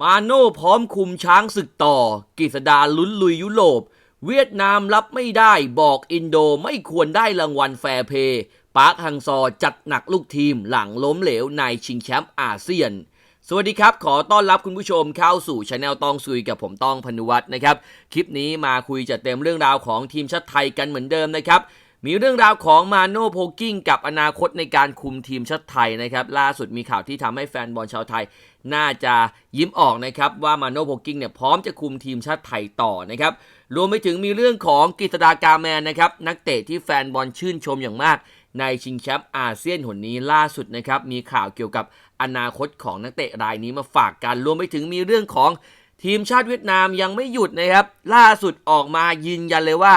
มาโน่พร้อมคุมช้างศึกต่อ กิษดาลุ้นลุยยุโรป เวียดนามรับไม่ได้บอกอินโดไม่ควรได้รางวัลแฟร์เพย์ปาร์คฮังซอร์จัดหนักลูกทีมหลังล้มเหลวในชิงแชมป์อาเซียนสวัสดีครับ ขอต้อนรับคุณผู้ชมเข้าสู่ช anel ตองซุยกับผมต้องพนุวัฒน์นะครับ คลิปนี้มาคุยจัดเต็มเรื่องราวของทีมชาติไทยกันเหมือนเดิมนะครับ มีเรื่องราวของมาโน่โพกิ้งกับอนาคตในการคุมทีมชาติไทยนะครับล่าสุดมีข่าวที่ทำให้แฟนบอลชาวไทย น่าจะยิ้มออกนะครับว่ามาโน่โพกิ้งเนี่ยพร้อมจะคุมทีมชาติไทยต่อนะครับรวมไปถึงมีเรื่องของกฤษดากาแมนนะครับนักเตะที่แฟนบอลชื่นชมอย่างมากในชิงแชมป์อาเซียนหนนี้ล่าสุดนะครับมีข่าวเกี่ยวกับอนาคตของนักเตะรายนี้มาฝากกันรวมไปถึงมีเรื่องของทีมชาติเวียดนามยังไม่หยุดนะครับล่าสุดออกมายืนยันเลยว่า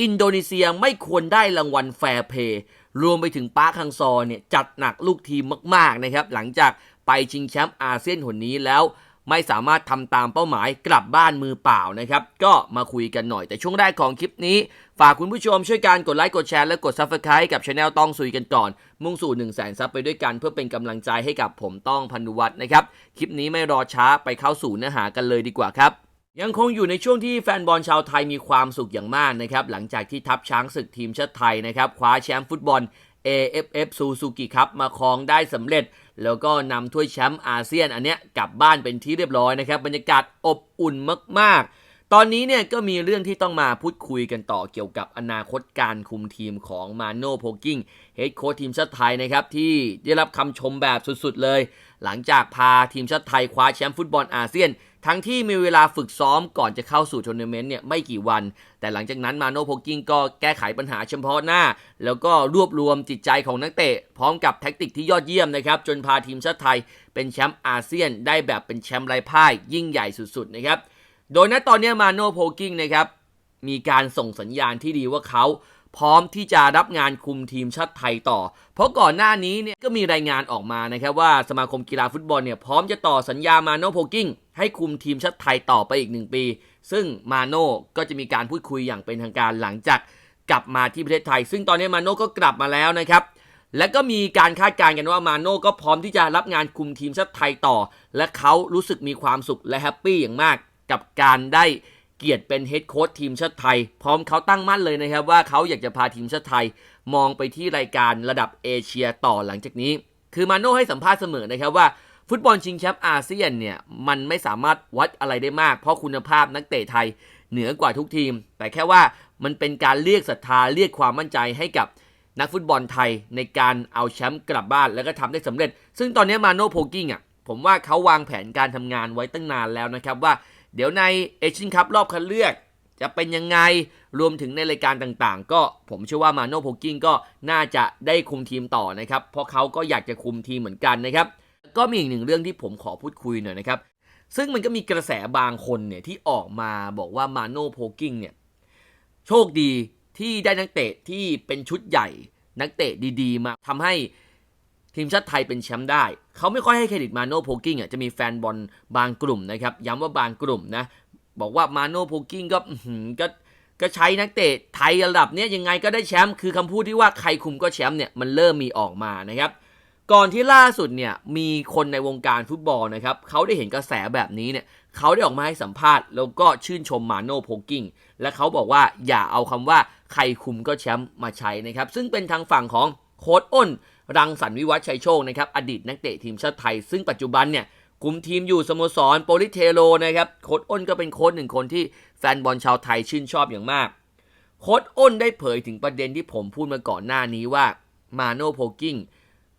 อินโดนีเซียไม่ควรได้รางวัลแฟร์เพย์รวมไปถึงปาร์คังซอเนี่ยจัดหนักลูกทีมมาก ๆ นะครับ หลังจากไปชิงแชมป์อาเซียนหนนี้แล้ว ไม่สามารถทำตามเป้าหมายกลับบ้านมือเปล่านะครับ ก็มาคุยกันหน่อยแต่ช่วงแรกของคลิปนี้ ฝากคุณผู้ชมช่วยการกดไลค์กดแชร์และกด Subscribe กับช anel ต้องซุยกันก่อน มุ่งสู่ 1 0 0 0 0แสนซับไปด้วยกัน เพื่อเป็นกำลังใจให้กับผมต้องพันุวัฒน์นะครับคลิปนี้ไม่รอช้าไปเข้าสู่เนื้อหากันเลยดีกว่าครับ ยังคงอยู่ในช่วงที่แฟนบอลชาวไทยมีความสุขอย่างมากนะครับ หลังจากที่ทัพช้างศึกทีมชาติไทยนะครับคว้าแชมป์ฟุตบอล AFF Suzuki ครับมาครองได้สำเร็จ แล้วก็นำถ้วยแชมป์อาเซียนอันเนี้ยกลับบ้านเป็นที่เรียบร้อยนะครับ บรรยากาศอบอุ่นมาก ๆ ตอนนี้เนี่ยก็มีเรื่องที่ต้องมาพูดคุยกันต่อเกี่ยวกับอนาคตการคุมทีมของมาโน่โพกิ้งเฮดโค้ชทีมชาติไทยนะครับ ที่ได้รับคำชมแบบสุด ๆ เลย หลังจากพาทีมชาติไทยคว้าแชมป์ฟุตบอลอาเซียน ทั้งที่มีเวลาฝึกซ้อมก่อนจะเข้าสู่ทัวร์นาเมนต์เนี่ยไม่กี่วัน แต่หลังจากนั้นมาโน่โพกิ้งก็แก้ไขปัญหาเฉพาะหน้า แล้วก็รวบรวมจิตใจของนักเตะ พร้อมกับแท็กติกที่ยอดเยี่ยมนะครับ จนพาทีมชาติไทย เป็นแชมป์อาเซียน ได้แบบเป็นแชมป์ไร้พ่ายยิ่งใหญ่สุดๆนะครับโดยณตอนนี้มาโน่โพกิ้งนะครับมีการส่งสัญญาณที่ดีว่าเขา พร้อมที่จะรับงานคุมทีมชาติไทยต่อ เพราะก่อนหน้านี้เนี่ยก็มีรายงานออกมานะครับว่าสมาคมกีฬาฟุตบอลเนี่ยพร้อมจะต่อสัญญามาโนโพกิ้งให้คุมทีมชาติไทยต่อไปอีกหนึ่งปี ซึ่งมาโน่ก็จะมีการพูดคุยอย่างเป็นทางการหลังจากกลับมาที่ประเทศไทย ซึ่งตอนนี้มาโน่ก็กลับมาแล้วนะครับ และก็มีการคาดการณ์กันว่ามาโน่ก็พร้อมที่จะรับงานคุมทีมชาติไทยต่อ และเขารู้สึกมีความสุขและแฮปปี้อย่างมากกับการได้ เกียรติเป็นเฮดโค้ชทีมชาติไทย พร้อมเขาตั้งมั่นเลยนะครับว่าเขาอยากจะพาทีมชาติไทย มองไปที่รายการระดับเอเชียต่อหลังจากนี้ คือมาโน่ให้สัมภาษณ์เสมอนะครับว่าฟุตบอลชิงแชมป์อาเซียนเนี่ยมันไม่สามารถวัดอะไรได้มาก เพราะคุณภาพนักเตะไทยเหนือกว่าทุกทีม แต่แค่ว่ามันเป็นการเรียกศรัทธาเรียกความมั่นใจให้กับนักฟุตบอลไทยในการเอาแชมป์กลับบ้านแล้วก็ทำได้สำเร็จ ซึ่งตอนนี้มาโน่โพกิ้งอะผมว่าเขาวางแผนการทำงานไว้ตั้งนานแล้วนะครับว่า เดี๋ยวในเอเชียนคัพรอบคัดเลือก จะเป็นยังไงรวมถึงในรายการต่างๆ ก็ผมเชื่อว่ามาโน่โพกิ้งก็น่าจะได้คุมทีมต่อนะครับ เพราะเขาก็อยากจะคุมทีมเหมือนกันนะครับ ก็มีอีกหนึ่งเรื่องที่ผมขอพูดคุยหน่อยนะครับ ซึ่งมันก็มีกระแสบางคนเนี่ยที่ออกมาบอกว่ามาโน่โพกิ้งเนี่ยโชคดีที่ได้นักเตะที่เป็นชุดใหญ่นักเตะดีๆ มาทำให้ ทีมชาติไทยเป็นแชมป์ได้ เขาไม่ค่อยให้เครดิตมาโน่โพกิ้งอะจะมีแฟนบอลบางกลุ่มนะครับ ย้ำว่าบางกลุ่มนะ บอกว่ามาโน่โพกิ้งก็ก็ก็ใช้นักเตะไทยระดับเนี้ยยังไงก็ได้แชมป์คือคำพูดที่ว่าใครคุมก็แชมป์เนี่ยมันเริ่มมีออกมานะครับ ก่อนที่ล่าสุดเนี่ยมีคนในวงการฟุตบอลนะครับเขาได้เห็นกระแสแบบนี้เนี่ยเขาได้ออกมาให้สัมภาษณ์ แล้วก็ชื่นชมมาโน่โพกิ้งและเขาบอกว่าอย่าเอาคำว่าใครคุมก็แชมป์มาใช้นะครับ ซึ่งเป็นทางฝั่งของโค้ดอ้น รังสรรค์วิวัฒน์ชัยโชคนะครับอดีตนักเตะทีมชาติไทย ซึ่งปัจจุบันเนี่ยคุมทีมอยู่สโมสรโปลิเทโลนะครับโค้ดอ้นก็เป็นโค้ดหนึ่งคนที่แฟนบอลชาวไทยชื่นชอบอย่างมากโค้ดอ้นได้เผยถึงประเด็นที่ผมพูดมาก่อนหน้านี้ว่ามาโนโพกิ้ง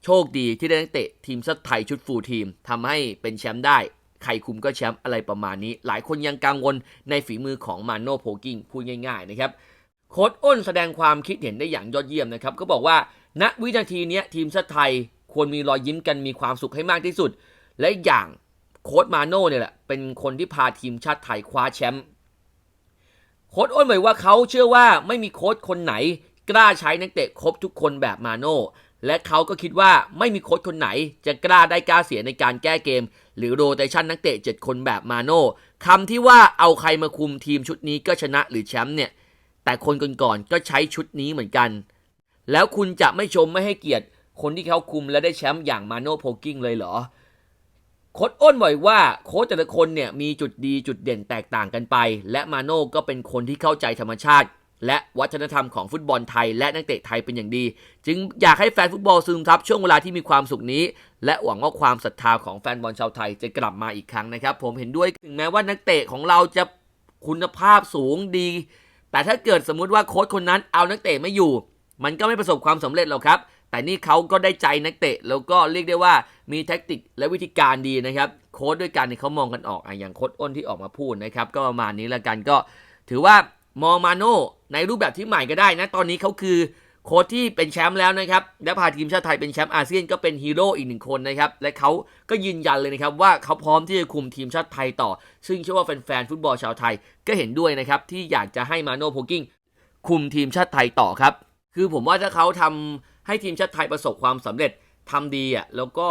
โชคดีที่ได้นักเตะทีมชาติไทยชุดฟูลทีมทำให้เป็นแชมป์ได้ ใครคุมก็แชมป์อะไรประมาณนี้ หลายคนยังกังวลในฝีมือของมาโนโพกิ้งพูดง่ายๆนะครับโค้ดอ้นแสดงความคิดเห็นได้อย่างยอดเยี่ยมนะครับ ก็บอกว่า ณวินาทีนี้ทีมชาติไทยควรมีรอยยิ้มกันมีความสุขให้มากที่สุด และอย่างโค้ดมาโน่เนี่ยแหละเป็นคนที่พาทีมชาติไทยคว้าแชมป์โค้ดอ้นบอกว่าเขาเชื่อว่าไม่มีโค้ดคนไหน กล้าใช้นักเตะครบทุกคนแบบมาโน่และเขาก็คิดว่าไม่มีโค้ดคนไหน จะกล้าได้กล้าเสียในการแก้เกม หรือโรเตชันนักเตะ 7 คนแบบมาโน่คำที่ว่าเอาใครมาคุมทีมชุดนี้ก็ชนะหรือแชมป์เนี่ย แต่คนก่อนๆก็ใช้ชุดนี้เหมือนกัน แล้วคุณจะไม่ชมไม่ให้เกียรติ คนที่เขาคุมและได้แชมป์อย่างมาโน่โพกิ้งเลยเหรอโค้ชอ้นบอกอีกว่าโค้ชแต่ละคนเนี่ยมีจุดดีจุดเด่นแตกต่างกันไป และมาโน่ก็เป็นคนที่เข้าใจธรรมชาติ และวัฒนธรรมของฟุตบอลไทย และนักเตะไทยเป็นอย่างดี จึงอยากให้แฟนฟุตบอลซึมซับช่วงเวลาที่มีความสุขนี้ และหวังว่าความศรัทธาของแฟนบอลชาวไทยจะกลับมาอีกครั้งนะครับ ผมเห็นด้วยถึงแม้ว่านักเตะของเราจะคุณภาพสูงดี แต่ถ้าเกิดสมมุติว่าโค้ชคนนั้นเอานักเตะไม่อยู่ มันก็ไม่ประสบความสำเร็จหรอกครับ แต่นี่เขาก็ได้ใจนักเตะ แล้วก็เรียกได้ว่ามีแท็กติกและวิธีการดีนะครับ โค้ดด้วยกันเนี่ยเขามองกันออกอะอย่างโค้ดอ้นที่ออกมาพูดนะครับ ก็ประมาณนี้ละกันก็ ถือว่ามองมาโน่ในรูปแบบที่ใหม่ก็ได้นะ ตอนนี้เขาคือโค้ชที่เป็นแชมป์แล้วนะครับ และพาทีมชาติไทยเป็นแชมป์อาเซียนก็เป็นฮีโร่อีกหนึ่งคนนะครับ และเขาก็ยืนยันเลยนะครับว่าเขาพร้อมที่จะคุมทีมชาติไทยต่อ ซึ่งเชื่อว่าแฟนๆฟุตบอลชาวไทยก็เห็นด้วยนะครับที่อยากจะให้มาโน่โพกิ้งคุมทีมชาติไทยต่อครับ คือผมว่าถ้าเขาทำให้ทีมชาติไทยประสบความสำเร็จทำดีอะแล้วก็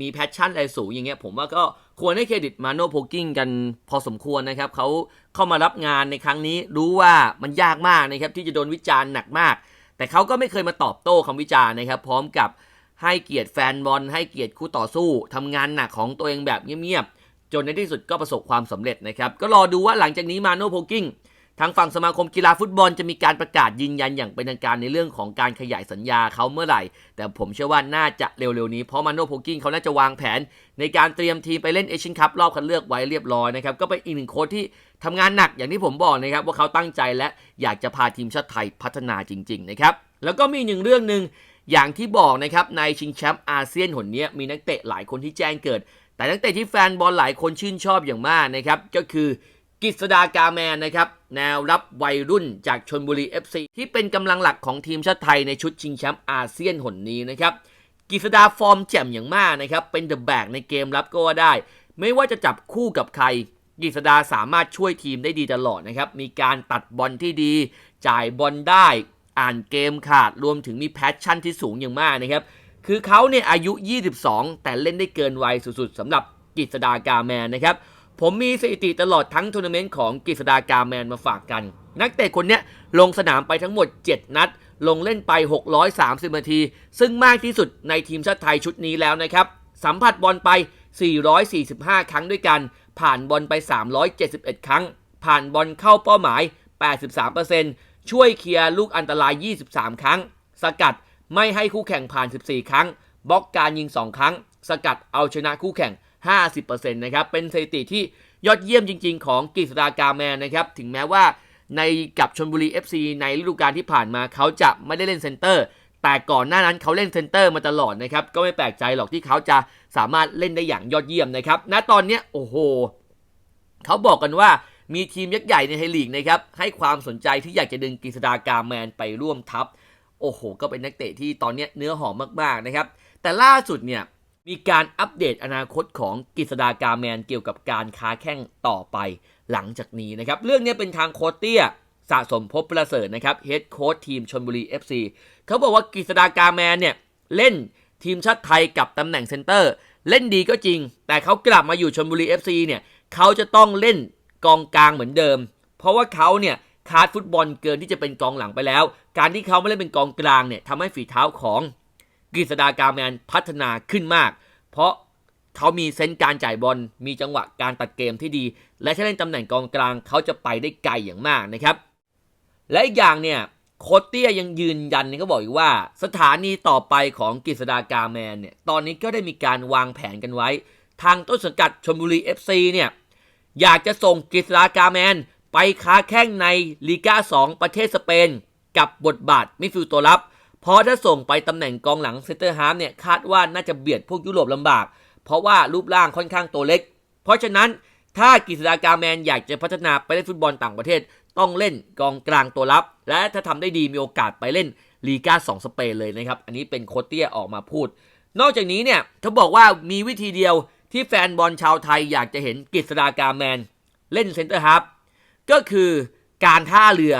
มีแพชชั่นอะไรสูงอย่างเงี้ยผมว่าก็ควรให้เครดิตมาโนโพกิ้งกันพอสมควรนะครับเขาเข้ามารับงานในครั้งนี้รู้ว่ามันยากมากนะครับที่จะโดนวิจารณ์หนักมาก แต่เขาก็ไม่เคยมาตอบโต้คำวิจารณ์นะครับ พร้อมกับให้เกียรติแฟนบอลให้เกียรติคู่ต่อสู้ทำงานหนักของตัวเองแบบเงียบๆจนในที่สุดก็ประสบความสำเร็จนะครับ ก็รอดูว่าหลังจากนี้มาโนโพกิ้ง ทางฝั่งสมาคมกีฬาฟุตบอลจะมีการประกาศยืนยันอย่างเป็นทางการในเรื่องของการขยายสัญญาเขาเมื่อไหร่ แต่ผมเชื่อว่าน่าจะเร็วๆนี้เพราะมาโนโพกิ้งเขาน่าจะวางแผน ในการเตรียมทีมไปเล่นเอเชียนคัพรอบคัดเลือกไว้เรียบร้อยนะครับก็เป็นอีกหนึ่งโค้ชที่ทำงานหนักอย่างที่ผมบอกนะครับว่าเขาตั้งใจและอยากจะพาทีมชาติไทยพัฒนาจริงๆนะครับแล้วก็มีหนึ่งเรื่องหนึ่งอย่างที่บอกนะครับในชิงแชมป์อาเซียนหนนี้มีนักเตะหลายคนที่แจ้งเกิด แต่นักเตะที่แฟนบอลหลายคนชื่นชอบอย่างมากนะครับก็คือ กิษดากาแมนนะครับแนวรับวัยรุ่นจากชนบุรี FC ที่เป็นกำลังหลักของทีมชาติไทยในชุดชิงแชมป์อาเซียนหนนี้นะครับกิษดาฟอร์มแจ่มอย่างมากนะครับเป็นเดอะแบกในเกมรับก็ว่าได้ ไม่ว่าจะจับคู่กับใครกิษดาสามารถช่วยทีมได้ดีตลอดนะครับมีการตัดบอลที่ดี จ่ายบอลได้ อ่านเกมขาดรวมถึงมีแพชชั่นที่สูงอย่างมากนะครับคือเขาเนี่ยอายุ 22 แต่เล่นได้เกินวัยสุดๆสำหรับกิษดากาแมนนะครับ ผมมีสถิติตลอดทั้งทัวร์นาเมนต์ของกฤษดากาแมนมาฝากกัน นักเตะคนนี้ลงสนามไปทั้งหมด 7 นัด ลงเล่นไป 630 นาที ซึ่งมากที่สุดในทีมชาติไทยชุดนี้แล้วนะครับ สัมผัสบอลไป 445 ครั้งด้วยกัน ผ่านบอลไป 371 ครั้ง ผ่านบอลเข้าเป้าหมาย 83%ช่วยเคลียร์ลูกอันตราย 23 ครั้ง สกัดไม่ให้คู่แข่งผ่าน 14 ครั้งบล็อกการยิง 2 ครั้ง สกัดเอาชนะคู่แข่ง 50%นะครับ เป็นสถิติที่ยอดเยี่ยมจริง ๆ ของกฤษดากาแมนนะครับ ถึงแม้ว่าในกับชนบุรี FC ในฤดูกาลที่ผ่านมาเขาจะไม่ได้เล่นเซนเตอร์ แต่ก่อนหน้านั้นเขาเล่นเซนเตอร์มาตลอดนะครับ ก็ไม่แปลกใจหรอกที่เขาจะสามารถเล่นได้อย่างยอดเยี่ยมนะครับ ณ ตอนนี้โอ้โห เขาบอกกันว่ามีทีมยักษ์ใหญ่ในไทยลีกนะครับ ให้ความสนใจที่อยากจะดึงกฤษดากาแมนไปร่วมทัพ โอ้โห ก็เป็นนักเตะที่ตอนนี้เนื้อหอมมากๆนะครับ แต่ล่าสุดเนี่ย มีการอัปเดตอนาคตของกฤษดากาแมนเกี่ยวกับการค้าแข้งต่อไปหลังจากนี้นะครับ เรื่องนี้เป็นทางโค้ชเตี้ยสะสมภพประเสริฐนะครับเฮดโค้ชทีมชนบุรี FC เขาบอกว่ากฤษดากาแมนเนี่ย เล่นทีมชาติไทยกับตำแหน่งเซนเตอร์ เล่นดีก็จริง แต่เขากลับมาอยู่ชนบุรี FC เนี่ยเขาจะต้องเล่นกองกลางเหมือนเดิม เพราะว่าเขาเนี่ยคาดฟุตบอลเกินที่จะเป็นกองหลังไปแล้ว การที่เขาไม่เล่นเป็นกองกลางเนี่ยทำให้ฝีเท้าของ กฤษดากาแมนพัฒนาขึ้นมาก เพราะเขามีเซนส์การจ่ายบอล มีจังหวะการตัดเกมที่ดี และถ้าเล่นตำแหน่งกองกลางเขาจะไปได้ไกลอย่างมากนะครับ และอีกอย่างเนี่ยโคชเตียยังยืนยันเนี่ยก็บอกอีกว่า สถานีต่อไปของกฤษดากาแมนเนี่ยตอนนี้ก็ได้มีการวางแผนกันไว้ ทางต้นสังกัดชลบุรี FC เนี่ยอยากจะส่งกฤษดากาแมนไปค้าแข้งในลีกา2 ประเทศสเปน กับบทบาทมิดฟิลด์ตัวรับ เพราะถ้าส่งไปตำแหน่งกองหลังเซนเตอร์ฮาร์ฟเนี่ยคาดว่าน่าจะเบียดพวกยุโรปลำบาก เพราะว่ารูปร่างค่อนข้างตัวเล็ก เพราะฉะนั้นถ้ากฤษดากาแมนอยากจะพัฒนาไปเล่นฟุตบอลต่างประเทศ ต้องเล่นกองกลางตัวรับ และถ้าทำได้ดีมีโอกาสไปเล่นลีกา2สเปนเลยนะครับ อันนี้เป็นโคเตี้ยออกมาพูด นอกจากนี้เนี่ยเขาบอกว่ามีวิธีเดียวที่แฟนบอลชาวไทยอยากจะเห็นกฤษดากาแมน เล่นเซนเตอร์ฮับก็คือการท่าเรือ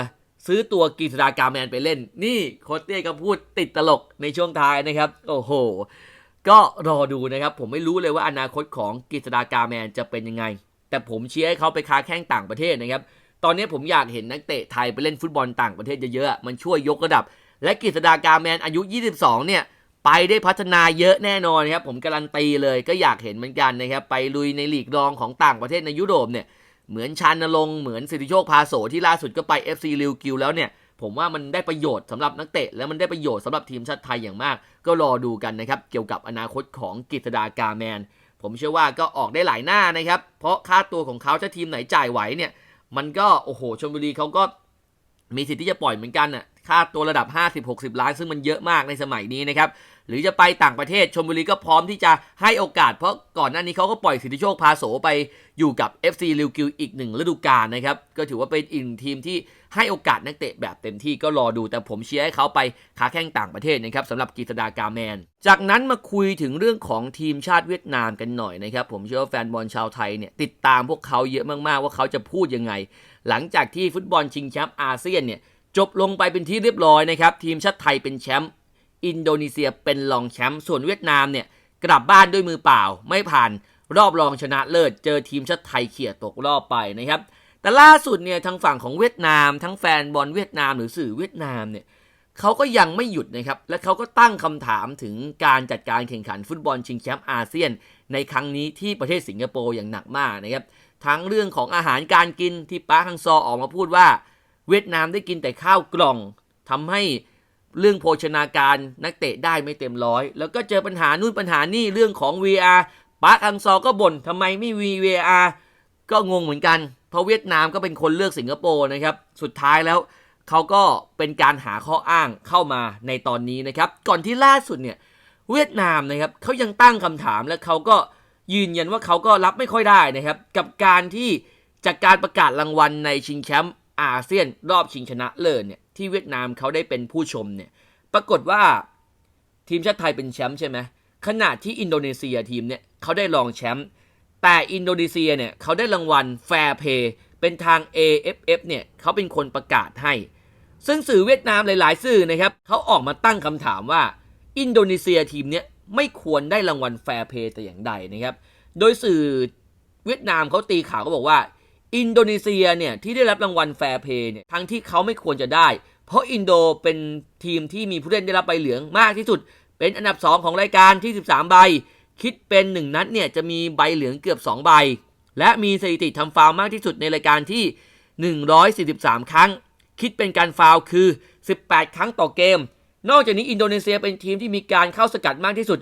ซื้อตัวกฤษดากาแมนไปเล่น นี่โคชเต้ก็พูดติดตลกในช่วงท้ายนะครับ โอ้โห ก็รอดูนะครับ ผมไม่รู้เลยว่าอนาคตของกฤษดากาแมนจะเป็นยังไง แต่ผมเชียร์ให้เขาไปค้าแข้งต่างประเทศนะครับ ตอนนี้ผมอยากเห็นนักเตะไทยไปเล่นฟุตบอลต่างประเทศเยอะๆมันช่วยยกระดับ และกฤษดากาแมนอายุ 22 เนี่ยไปไปได้พัฒนาเยอะแน่นอนครับผมการันตีเลยก็อยากเห็นเหมือนกันนะครับไปลุยในลีกรองของต่างประเทศในยุโรปเนี่ย เหมือนชานลงเหมือนสิทธิโชคพาโสที่ล่าสุดก็ไป FC ลิวกิวแล้วเนี่ยผมว่ามันได้ประโยชน์สำหรับนักเตะ และมันได้ประโยชน์สำหรับทีมชาติไทยอย่างมาก ก็รอดูกันนะครับ เกี่ยวกับอนาคตของกิตดากาแมน ผมเชื่อว่าก็ออกได้หลายหน้านะครับ เพราะค่าตัวของเขาถ้าทีมไหนจ่ายไหวเนี่ย มันก็โอ้โหชมบุรีเขาก็มีสิทธิ์ที่จะปล่อยเหมือนกันน่ะ ค่าตัวระดับ 50-60 ล้าน ซึ่งมันเยอะมากในสมัยนี้นะครับหรือจะไปต่างประเทศชลบุรีก็พร้อมที่จะให้โอกาส เพราะก่อนหน้านี้เขาก็ปล่อยสิทธิโชคพาโสไปอยู่กับ FC ลิวกิวอีกหนึ่งฤดูกาลนะครับ ก็ถือว่าเป็นอีกทีมที่ให้โอกาสนักเตะแบบเต็มที่ก็รอดูแต่ผมเชียร์ให้เขาไปค้าแข่งต่างประเทศนะครับสำหรับกีตดากาแมน จากนั้นมาคุยถึงเรื่องของทีมชาติเวียดนามกันหน่อยนะครับ ผมเชื่อว่าแฟนบอลชาวไทยเนี่ยติดตามพวกเขาเยอะมากๆว่าเขาจะพูดยังไง หลังจากที่ฟุตบอลชิงแชมป์อาเซียนเนี่ย จบลงไปเป็นที่เรียบร้อยนะครับ ทีมชาติไทยเป็นแชมป์อินโดนีเซียเป็นรองแชมป์ส่วนเวียดนามเนี่ยกลับบ้านด้วยมือเปล่า ไม่ผ่านรอบรองชนะเลิศ เจอทีมชาติไทยเขี่ยตกรอบไปนะครับ แต่ล่าสุดเนี่ยทางฝั่งของเวียดนาม ทั้งแฟนบอลเวียดนามหรือสื่อเวียดนามเนี่ยเขาก็ยังไม่หยุดนะครับ และเขาก็ตั้งคำถามถึงการจัดการแข่งขันฟุตบอลชิงแชมป์อาเซียน ในครั้งนี้ที่ประเทศสิงคโปร์อย่างหนักมากนะครับ ทั้งเรื่องของอาหารการกินที่ป้าฮังซอออกมาพูดว่า เวียดนามได้กินแต่ข้าวกล่องทำให้เรื่องโภชนาการนักเตะได้ไม่เต็มร้อย แล้วก็เจอปัญหานู่นปัญหานี่เรื่องของ VR ปาร์คอังซอก็บ่นทำไมไม่มี VR ก็งงเหมือนกัน เพราะเวียดนามก็เป็นคนเลือกสิงคโปร์นะครับ สุดท้ายแล้วเขาก็เป็นการหาข้ออ้างเข้ามาในตอนนี้นะครับ ก่อนที่ล่าสุดเนี่ยเวียดนามนะครับเขายังตั้งคำถามและเขาก็ยืนยันว่าเขาก็รับไม่ค่อยได้นะครับ กับการที่จากการประกาศรางวัลในชิงแชมป์ อาเซียนรอบชิงชนะเลิศเนี่ยที่เวียดนามเขาได้เป็นผู้ชมเนี่ยปรากฏว่าทีมชาติไทยเป็นแชมป์ใช่ไหมขณะที่อินโดนีเซียทีมเนี่ยเขาได้รองแชมป์แต่อินโดนีเซียเนี่ยเขาได้รางวัลแฟร์เพย์เป็นทาง AFF เนี่ยเขาเป็นคนประกาศให้ ซึ่งสื่อเวียดนามหลาย ๆ สื่อนะครับเขาออกมาตั้งคำถามว่า อินโดนีเซียทีมเนี่ยไม่ควรได้รางวัลแฟร์เพย์แต่อย่างใดนะครับ โดยสื่อเวียดนามเขาตีข่าวก็บอกว่า อินโดนีเซียเนี่ยที่ได้รับรางวัลแฟร์เพย์เนี่ยทั้งที่เขาไม่ควรจะได้ เพราะอินโดเป็นทีมที่มีผู้เล่นได้รับใบเหลืองมากที่สุด เป็นอันดับ 2 ของรายการที่ 13 ใบ คิดเป็น 1 นัดเนี่ยจะมีใบเหลืองเกือบ 2 ใบ และมีสถิติทำฟาวมากที่สุดในรายการที่ 143 ครั้ง คิดเป็นการฟาวคือ 18 ครั้งต่อเกม นอกจากนี้อินโดนีเซียเป็นทีมที่มีการเข้าสกัดมากที่สุด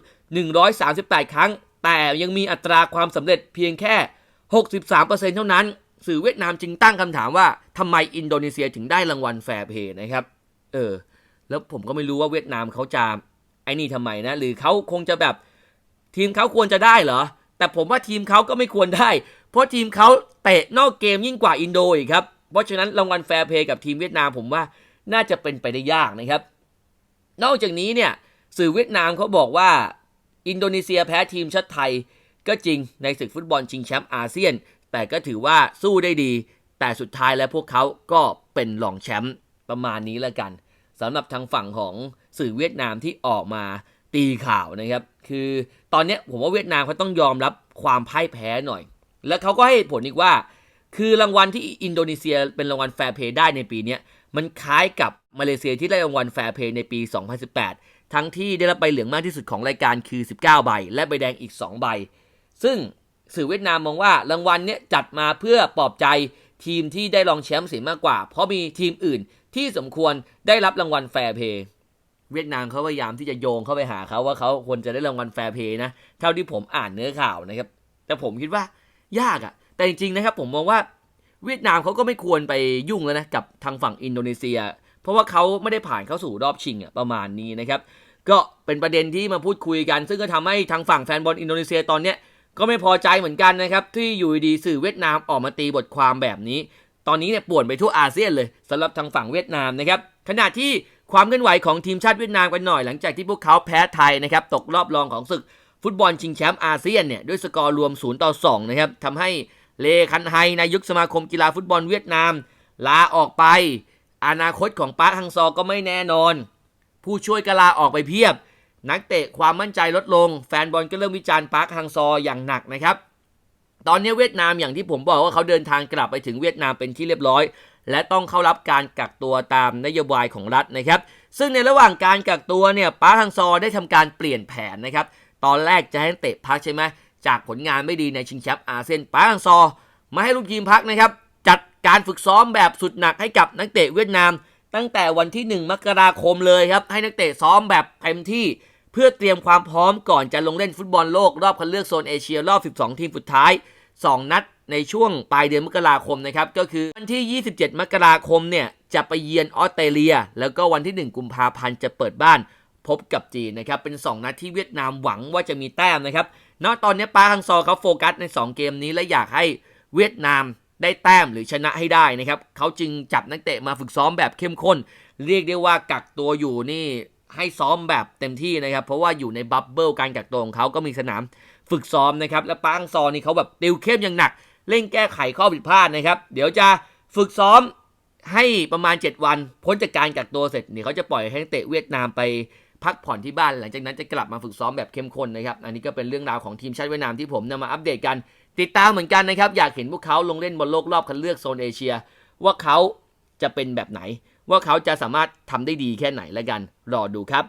138 ครั้ง แต่ยังมีอัตราความสำเร็จเพียงแค่ 63%เท่านั้น สื่อเวียดนามจึงตั้งคำถามว่าทำไมอินโดนีเซียถึงได้รางวัลแฟร์เพย์นะครับ เออ แล้วผมก็ไม่รู้ว่าเวียดนามเขาจะไอ้นี่ทำไมนะ หรือเขาคงจะแบบทีมเขาควรจะได้เหรอ แต่ผมว่าทีมเขาก็ไม่ควรได้ เพราะทีมเขาเตะนอกเกมยิ่งกว่าอินโดอีกครับ เพราะฉะนั้นรางวัลแฟร์เพย์กับทีมเวียดนามผมว่าน่าจะเป็นไปได้ยากนะครับ นอกจากนี้เนี่ยสื่อเวียดนามเขาบอกว่า อินโดนีเซียแพ้ทีมชาติไทยก็จริงในศึกฟุตบอลชิงแชมป์อาเซียน แต่ก็ถือว่าสู้ได้ดี แต่สุดท้ายแล้วพวกเขาก็เป็นรองแชมป์ประมาณนี้แล้วกันสำหรับทางฝั่งของสื่อเวียดนามที่ออกมาตีข่าวนะครับ คือตอนนี้ผมว่าเวียดนามเขาต้องยอมรับความพ่ายแพ้หน่อย แล้วเขาก็ให้ผลอีกว่า คือรางวัลที่อินโดนีเซียเป็นรางวัลแฟร์เพย์ได้ในปีนี้มันคล้ายกับมาเลเซียที่ได้รางวัลแฟร์เพย์ในปี 2018 ทั้งที่ได้รับใบเหลืองมากที่สุดของรายการคือ 19 ใบ และใบแดงอีก 2 ใบ ซึ่ง สื่อเวียดนามมองว่ารางวัลเนี้ยจัดมาเพื่อปลอบใจทีมที่ได้รองแชมป์เสียมากกว่า เพราะมีทีมอื่นที่สมควรได้รับรางวัลแฟร์เพย์เวียดนามเขาพยายามที่จะโยงเข้าไปหาเขาว่าเขาควรจะได้รางวัลแฟร์เพย์นะเท่าที่ผมอ่านเนื้อข่าวนะครับ แต่ผมคิดว่ายากอะ่ะ แต่จริงๆนะครับ ผมมองว่าเวียดนามเขาก็ไม่ควรไปยุ่งแล้วนะกับทางฝั่งอินโดนีเซีย เพราะว่าเขาไม่ได้ผ่านเข้าสู่รอบชิงอะประมาณนี้นะครับ ก็เป็นประเด็นที่มาพูดคุยกัน ซึ่งก็ทำให้ทางฝั่งแฟนบอลอินโดนีเซียตอนเนี้ย ก็ไม่พอใจเหมือนกันนะครับ ที่อยู่ดีสื่อเวียดนามออกมาตีบทความแบบนี้ ตอนนี้เนี่ยป่วนไปทั่วอาเซียนเลยสำหรับทางฝั่งเวียดนามนะครับขณะที่ความเคลื่อนไหวของทีมชาติเวียดนามกันหน่อยหลังจากที่พวกเขาแพ้ไทยนะครับตกรอบรองของศึกฟุตบอลชิงแชมป์อาเซียนเนี่ยด้วยสกอร์รวม0ต่อ2นะครับทำให้เลคันไฮนายกสมาคมกีฬาฟุตบอลเวียดนาม ลาออกไป อนาคตของปาร์คฮังซอก็ไม่แน่นอน ผู้ช่วยก็ลาออกไปเพียบ นักเตะความมั่นใจลดลง แฟนบอลก็เริ่มวิจารณ์ปาร์คฮังซออย่างหนักนะครับตอนนี้เวียดนามอย่างที่ผมบอกว่าเขาเดินทางกลับไปถึงเวียดนามเป็นที่เรียบร้อย และต้องเข้ารับการกักตัวตามนโยบายของรัฐนะครับ ซึ่งในระหว่างการกักตัวเนี่ยปาร์คฮังซอได้ทำการเปลี่ยนแผนนะครับ ตอนแรกจะให้นักเตะพักใช่ไหมจากผลงานไม่ดีในชิงแชมป์อาเซียนปาร์คฮังซอมาให้ลูกทีมพักนะครับ จัดการฝึกซ้อมแบบสุดหนักให้กับนักเตะเวียดนาม ตั้งแต่วันที่ 1 มกราคมเลยครับให้นักเตะซ้อมแบบเต็มที่ เพื่อเตรียมความพร้อมก่อนจะลงเล่นฟุตบอลโลกรอบคัดเลือกโซนเอเชียรอบ 12 ทีมสุดท้าย 2 นัดในช่วงปลายเดือนมกราคมนะครับก็คือวันที่ 27 มกราคมเนี่ยจะไปเยือนออสเตรเลีย แล้วก็วันที่ 1 กุมภาพันธ์จะเปิดบ้านพบกับจีนนะครับเป็น 2 นัดที่เวียดนามหวังว่าจะมีแต้มนะครับณตอนนี้ปาฮังซอเขาโฟกัสใน 2 เกมนี้และอยากให้เวียดนามได้แต้มหรือชนะให้ได้นะครับเขาจึงจับนักเตะมาฝึกซ้อมแบบเข้มข้น เรียกได้ว่ากักตัวอยู่นี่ ให้ซ้อมแบบเต็มที่นะครับ เพราะว่าอยู่ในบับเบิลการกักตัวของเขาก็มีสนามฝึกซ้อมนะครับ และปาฮังซอนี่เขาแบบติวเข้มอย่างหนัก เร่งแก้ไขข้อผิดพลาดนะครับ เดี๋ยวจะฝึกซ้อมให้ประมาณ 7 วัน พ้นจากการกักตัวเสร็จเดี๋ยวเขาจะปล่อยให้เตะเวียดนามไปพักผ่อนที่บ้าน หลังจากนั้นจะกลับมาฝึกซ้อมแบบเข้มข้นนะครับ อันนี้ก็เป็นเรื่องราวของทีมชาติเวียดนามที่ผมนำมาอัปเดตกัน ติดตามเหมือนกันนะครับ อยากเห็นพวกเขาลงเล่นบอลโลกรอบคัดเลือกโซนเอเชีย ว่าเขาจะเป็นแบบไหน ว่าเขาจะสามารถทำได้ดีแค่ไหนแล้วกัน รอดูครับ